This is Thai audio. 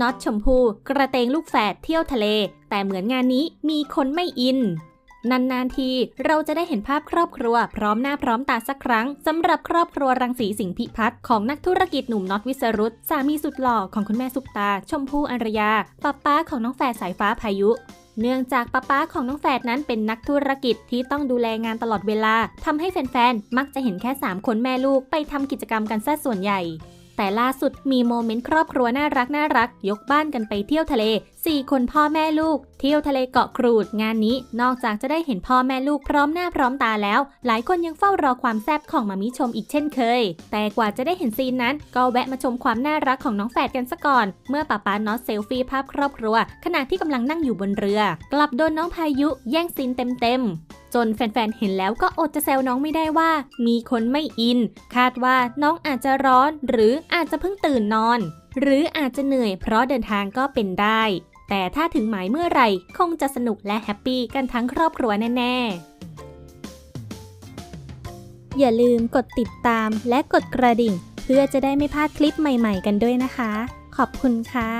น็อตชมพูกระเตงลูกแฝดเที่ยวทะเล แต่เหมือนงานนี้มีคนไม่อิน นานๆทีเราจะได้เห็นภาพครอบครัว พร้อมหน้าพร้อมตาสักครั้งสำหรับครอบครัวรังสีสิงห์พิพัฒน์ของนักธุรกิจหนุ่มน็อตวิสรุตสามีสุดหล่อของคุณแม่ซุปตา ชมพู่อารยาป้าป้าของน้องแฝดสายฟ้าพายุเนื่องจากป้าป้าของน้องแฝดนั้นเป็นนักธุรกิจที่ต้องดูแลงานตลอดเวลาทำให้แฟนๆ มักจะเห็นแค่ 3 คนแม่ลูกไปทำกิจกรรมกันซะส่วนใหญ่ แต่ล่าสุดมีโมเมนต์ครอบครัวน่ารักน่ารัก ยกบ้านกันไปเที่ยวทะเล 4 คนพ่อแม่ลูก เที่ยวทะเลเกาะกรูดงานนี้ นอกจากจะได้เห็นพ่อแม่ลูกพร้อมหน้าพร้อมตาแล้ว หลายคนยังเฝ้ารอความแซ่บของมามิชมอีกเช่นเคย แต่กว่าจะได้เห็นซีนนั้น ก็แวะมาชมความน่ารักของน้องแฝดกันซะก่อน เมื่อป้าป๊าน็อตเซลฟี่ภาพครอบครัว ขณะที่กำลังนั่งอยู่บนเรือ กลับโดนน้องพายุแย่งซีนเต็มๆ จนแฟนๆ เห็นแล้วก็อดจะแซวน้องไม่ได้ว่า มีคนไม่อิน คาดว่าน้องอาจจะร้อน หรืออาจจะเพิ่งตื่นนอน หรืออาจจะเหนื่อยเพราะเดินทางก็เป็นได้ แต่ถ้าถึงหมายเมื่อไหร่ คงจะสนุกและแฮปปี้กันทั้งครอบครัวแน่ๆ อย่าลืมกดติดตามและกดกระดิ่ง เพื่อจะได้ไม่พลาดคลิปใหม่ ๆ กันด้วยนะคะ ขอบคุณค่ะ